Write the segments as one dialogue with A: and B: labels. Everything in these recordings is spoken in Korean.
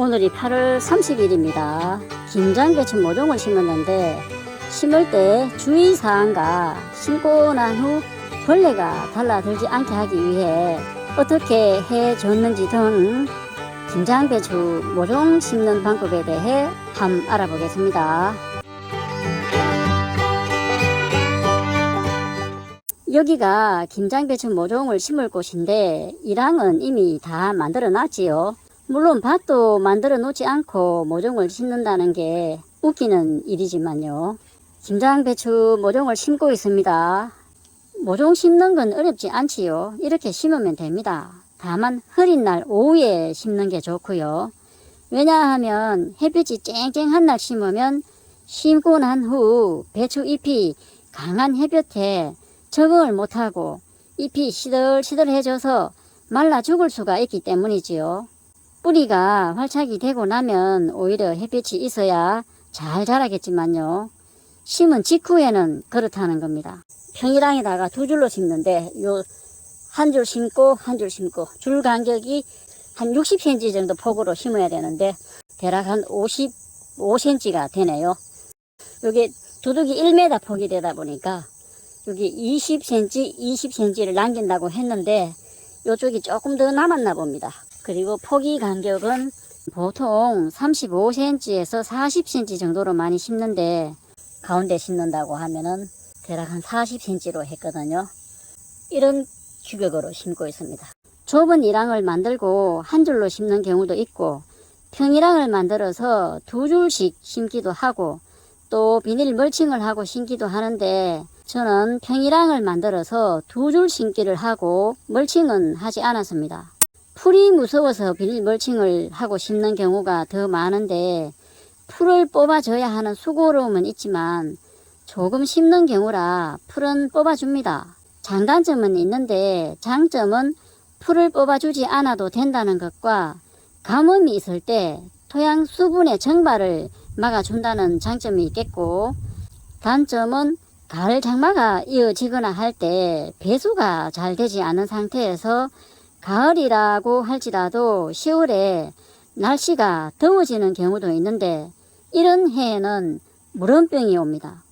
A: 오늘이 8월 30일입니다. 김장배추 모종을 심었는데 심을 때 주의사항과 심고 난 후 벌레가 달라들지 않게 하기 위해 어떻게 해줬는지 등 김장배추 모종 심는 방법에 대해 함 알아보겠습니다. 여기가 김장배추 모종을 심을 곳인데 이랑은 이미 다 만들어 놨지요. 물론 밭도 만들어 놓지 않고 모종을 심는다는 게 웃기는 일이지만요. 김장 배추 모종을 심고 있습니다. 모종 심는 건 어렵지 않지요. 이렇게 심으면 됩니다. 다만 흐린 날 오후에 심는 게 좋고요. 왜냐하면 햇빛이 쨍쨍한 날 심으면 심고 난 후 배추 잎이 강한 햇볕에 적응을 못하고 잎이 시들시들해져서 말라 죽을 수가 있기 때문이지요. 뿌리가 활착이 되고 나면 오히려 햇빛이 있어야 잘 자라겠지만요. 심은 직후에는 그렇다는 겁니다. 평이랑에다가 두 줄로 심는데 요 한 줄 심고 한 줄 심고 줄 간격이 한 60cm 정도 폭으로 심어야 되는데 대략 한 55cm가 되네요. 여기 두둑이 1m 폭이 되다 보니까 여기 20cm, 20cm를 남긴다고 했는데 이쪽이 조금 더 남았나 봅니다. 그리고 포기 간격은 보통 35cm에서 40cm 정도로 많이 심는데 가운데 심는다고 하면은 대략 한 40cm로 했거든요. 이런 규격으로 심고 있습니다. 좁은 이랑을 만들고 한 줄로 심는 경우도 있고 평이랑을 만들어서 두 줄씩 심기도 하고 또 비닐 멀칭을 하고 심기도 하는데 저는 평이랑을 만들어서 두 줄 심기를 하고 멀칭은 하지 않았습니다. 풀이 무서워서 비닐 멀칭을 하고 심는 경우가 더 많은데 풀을 뽑아줘야 하는 수고로움은 있지만 조금 심는 경우라 풀은 뽑아줍니다. 장단점은 있는데 장점은 풀을 뽑아주지 않아도 된다는 것과 가뭄이 있을 때 토양 수분의 증발을 막아준다는 장점이 있겠고 단점은 가을 장마가 이어지거나 할 때 배수가 잘 되지 않은 상태에서 가을이라고 할지라도 10월에 날씨가 더워지는 경우도 있는데 이런 해에는 물원병이 옵니다.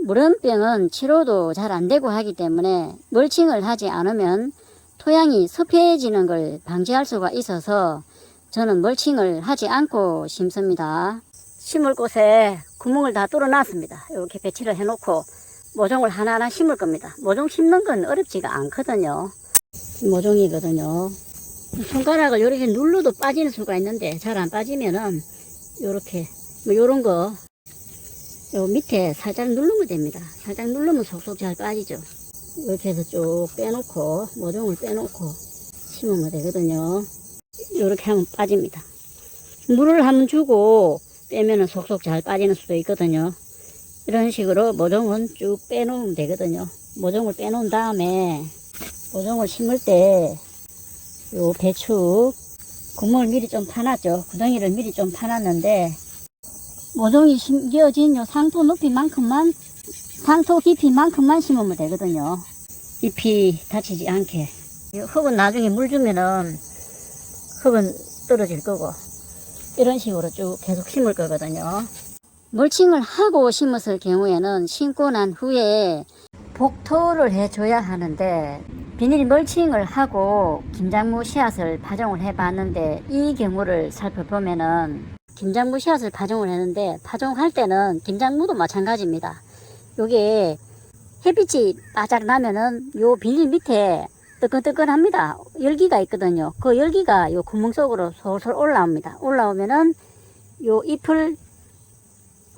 A: 물원병은 치료도 잘 안 되고 하기 때문에 멀칭을 하지 않으면 토양이 습해지는 걸 방지할 수가 있어서 저는 멀칭을 하지 않고 심습니다. 심을 곳에 구멍을 다 뚫어 놨습니다. 이렇게 배치를 해놓고 모종을 하나하나 심을 겁니다. 모종 심는 건 어렵지가 않거든요. 모종이거든요. 손가락을 이렇게 눌러도 빠지는 수가 있는데 잘 안 빠지면은 요렇게 뭐 요런 거 요 밑에 살짝 누르면 됩니다. 살짝 누르면 속속 잘 빠지죠. 이렇게 해서 쭉 빼놓고 모종을 빼놓고 심으면 되거든요. 요렇게 하면 빠집니다. 물을 한번 주고 빼면은 속속 잘 빠지는 수도 있거든요. 이런 식으로 모종은 쭉 빼놓으면 되거든요. 모종을 빼놓은 다음에 모종을 심을 때 요 배추 구멍을 미리 좀 파놨죠. 구덩이를 미리 좀 파놨는데 모종이 심겨진 요 상토 높이만큼만 상토 깊이만큼만 심으면 되거든요. 잎이 다치지 않게. 이 흙은 나중에 물 주면은 흙은 떨어질 거고 이런 식으로 쭉 계속 심을 거거든요. 멀칭을 하고 심었을 경우에는 심고 난 후에 복토를 해줘야 하는데 비닐 멀칭을 하고 김장무 씨앗을 파종을 해봤는데 이 경우를 살펴보면은 김장무 씨앗을 파종을 했는데 파종할 때는 김장무도 마찬가지입니다. 요게 햇빛이 바짝 나면은 요 비닐 밑에 뜨끈뜨끈합니다. 열기가 있거든요. 그 열기가 요 구멍 속으로 솔솔 올라옵니다. 올라오면은 요 잎을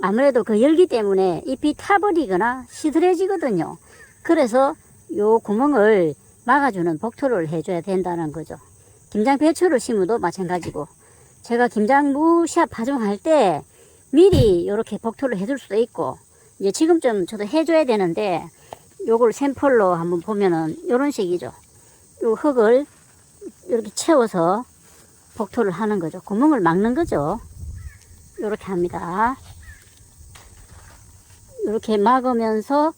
A: 아무래도 그 열기 때문에 잎이 타버리거나 시들해지거든요. 그래서 요 구멍을 막아주는 복토를 해줘야 된다는 거죠. 김장 배추를 심어도 마찬가지고 제가 김장무 씨앗 파종할 때 미리 이렇게 복토를 해줄 수도 있고 이제 지금쯤 저도 해줘야 되는데 요걸 샘플로 한번 보면은 요런 식이죠. 요 흙을 이렇게 채워서 복토를 하는 거죠. 구멍을 막는 거죠. 요렇게 합니다. 이렇게 막으면서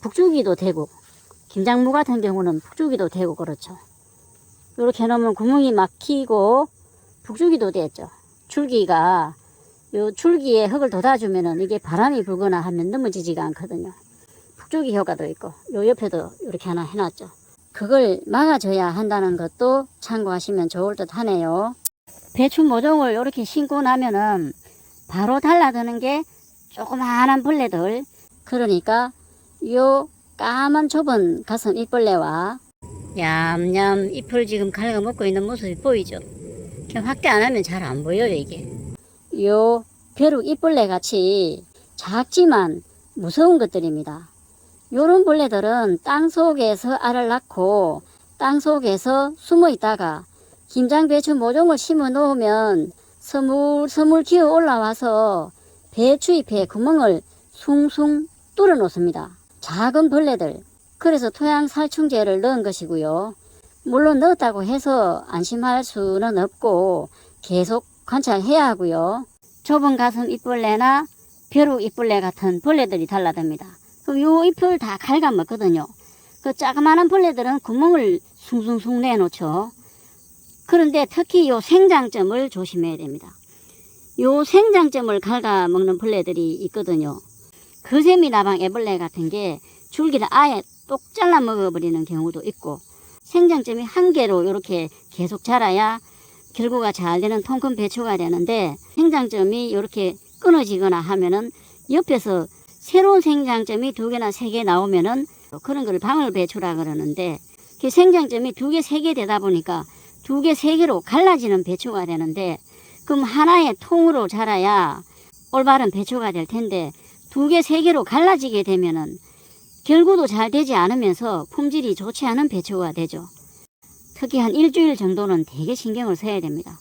A: 북주기도 되고 김장무 같은 경우는 북주기도 되고 그렇죠. 이렇게 해놓으면 구멍이 막히고 북줄기도 됐죠. 줄기가 요 줄기에 흙을 돋아주면은 이게 바람이 불거나 하면 넘어지지가 않거든요. 북줄기 효과도 있고 요 옆에도 이렇게 하나 해놨죠. 그걸 막아줘야 한다는 것도 참고하시면 좋을 듯 하네요. 배추 모종을 이렇게 심고 나면은 바로 달라드는 게 조그마한 벌레들 그러니까 요 까만 좁은 가슴 잎벌레와 얌얌 잎을 지금 갉아먹고 있는 모습이 보이죠? 확대 안 하면 잘 안 보여요 이게 요 벼룩 잎벌레 같이 작지만 무서운 것들입니다 요런 벌레들은 땅 속에서 알을 낳고 땅 속에서 숨어 있다가 김장 배추 모종을 심어 놓으면 서물서물 기어 올라와서 배추 잎에 구멍을 숭숭 뚫어 놓습니다. 작은 벌레들. 그래서 토양 살충제를 넣은 것이고요. 물론 넣었다고 해서 안심할 수는 없고 계속 관찰해야 하고요. 좁은 가슴 잎벌레나 벼룩 잎벌레 같은 벌레들이 달라듭니다. 그럼 요 잎을 다 갉아먹거든요. 그 자그마한 벌레들은 구멍을 숭숭숭 내놓죠. 그런데 특히 요 생장점을 조심해야 됩니다. 요 생장점을 갉아먹는 벌레들이 있거든요. 거세미 나방 애벌레 같은 게 줄기를 아예 똑 잘라 먹어버리는 경우도 있고 생장점이 한 개로 이렇게 계속 자라야 결구가 잘 되는 통큰 배추가 되는데 생장점이 이렇게 끊어지거나 하면은 옆에서 새로운 생장점이 두 개나 세 개 나오면은 그런 걸 방울 배추라 그러는데 그 생장점이 두 개, 세 개 되다 보니까 두 개, 세 개로 갈라지는 배추가 되는데 그럼 하나의 통으로 자라야 올바른 배추가 될 텐데 두 개, 세 개로 갈라지게 되면은 결구도 잘 되지 않으면서 품질이 좋지 않은 배추가 되죠. 특히 한 일주일 정도는 되게 신경을 써야 됩니다.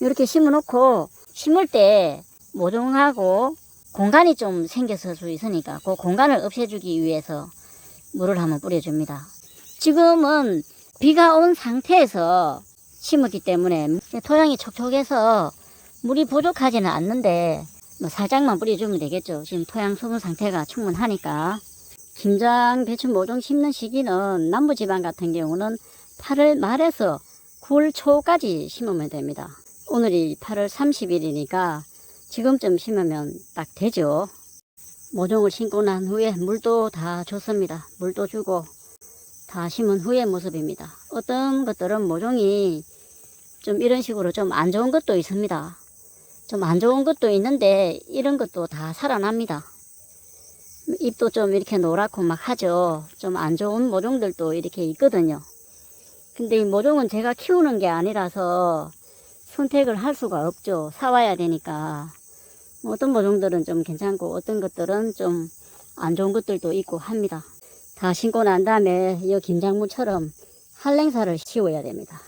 A: 이렇게 심어놓고 심을 때 모종하고 공간이 좀수 있으니까 그 공간을 없애주기 위해서 물을 한번 뿌려줍니다. 지금은 비가 온 상태에서 심었기 때문에 토양이 촉촉해서 물이 부족하지는 않는데 뭐 살짝만 뿌려주면 되겠죠. 지금 토양 수분 상태가 충분하니까. 김장 배추 모종 심는 시기는 남부지방 같은 경우는 8월 말에서 9월 초까지 심으면 됩니다. 오늘이 8월 30일이니까 지금쯤 심으면 딱 되죠. 모종을 심고 난 후에 물도 다 줬습니다. 물도 주고 다 심은 후의 모습입니다. 어떤 것들은 모종이 좀 이런 식으로 좀 안 좋은 것도 있습니다. 좀 안 좋은 것도 있는데 이런 것도 다 살아납니다. 잎도 좀 이렇게 노랗고 막 하죠. 좀 안 좋은 모종들도 이렇게 있거든요. 근데 이 모종은 제가 키우는 게 아니라서 선택을 할 수가 없죠. 사와야 되니까. 뭐 어떤 모종들은 좀 괜찮고 어떤 것들은 좀 안 좋은 것들도 있고 합니다. 다 심고 난 다음에 이 김장무처럼 한랭사를 씌워야 됩니다.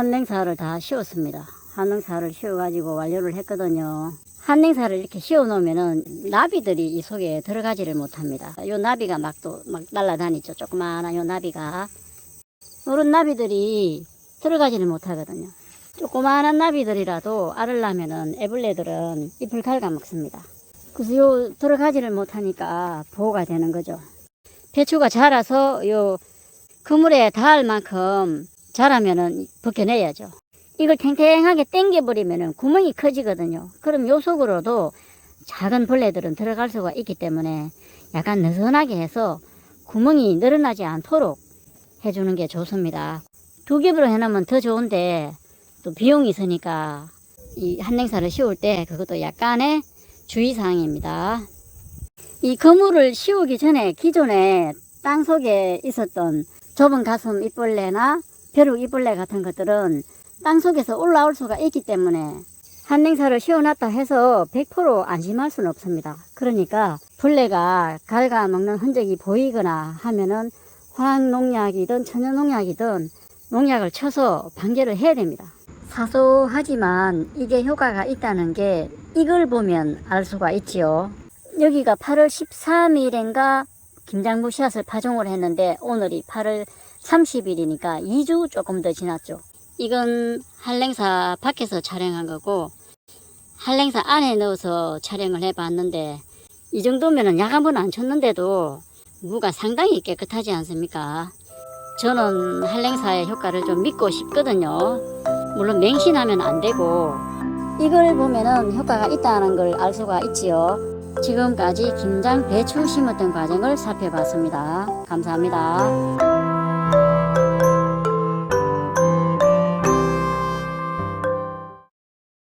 A: 한냉사를 다 씌웠습니다. 한냉사를 씌워가지고 완료를 했거든요. 한냉사를 이렇게 씌워 놓으면은 나비들이 이 속에 들어가지를 못합니다. 요 나비가 막또막 날아다니죠. 조그마한 요 나비가. 요런 나비들이 들어가지를 못하거든요. 조그마한 나비들이라도 알을 낳으면은 애벌레들은 잎을 갉아 먹습니다. 그래서 요 들어가지를 못하니까 보호가 되는 거죠. 배추가 자라서 요 그물에 닿을 만큼 자라면은 벗겨내야죠. 이걸 탱탱하게 당겨버리면은 구멍이 커지거든요. 그럼 요 속으로도 작은 벌레들은 들어갈 수가 있기 때문에 약간 느슨하게 해서 구멍이 늘어나지 않도록 해주는 게 좋습니다. 두 겹으로 해놓으면 더 좋은데 또 비용이 있으니까 이 한냉사를 씌울 때 그것도 약간의 주의사항입니다. 이 그물을 씌우기 전에 기존에 땅 속에 있었던 좁은 가슴 잎벌레나 벼룩 잎벌레 같은 것들은 땅 속에서 올라올 수가 있기 때문에 한 냉사를 씌워놨다 해서 100% 안심할 수는 없습니다. 그러니까 벌레가 갉아먹는 흔적이 보이거나 하면은 화학농약이든 천연농약이든 농약을 쳐서 방제를 해야 됩니다. 사소하지만 이게 효과가 있다는 게 이걸 보면 알 수가 있지요. 여기가 8월 13일인가 김장무 씨앗을 파종을 했는데 오늘이 8월 30일이니까 2주 조금 더 지났죠. 이건 한랭사 밖에서 촬영한 거고 한랭사 안에 넣어서 촬영을 해봤는데 이 정도면은 약 한 번 안 쳤는데도 무가 상당히 깨끗하지 않습니까? 저는 한랭사의 효과를 좀 믿고 싶거든요. 물론 맹신하면 안 되고 이걸 보면은 효과가 있다는 걸 알 수가 있지요. 지금까지 김장 배추 심었던 과정을 살펴봤습니다. 감사합니다.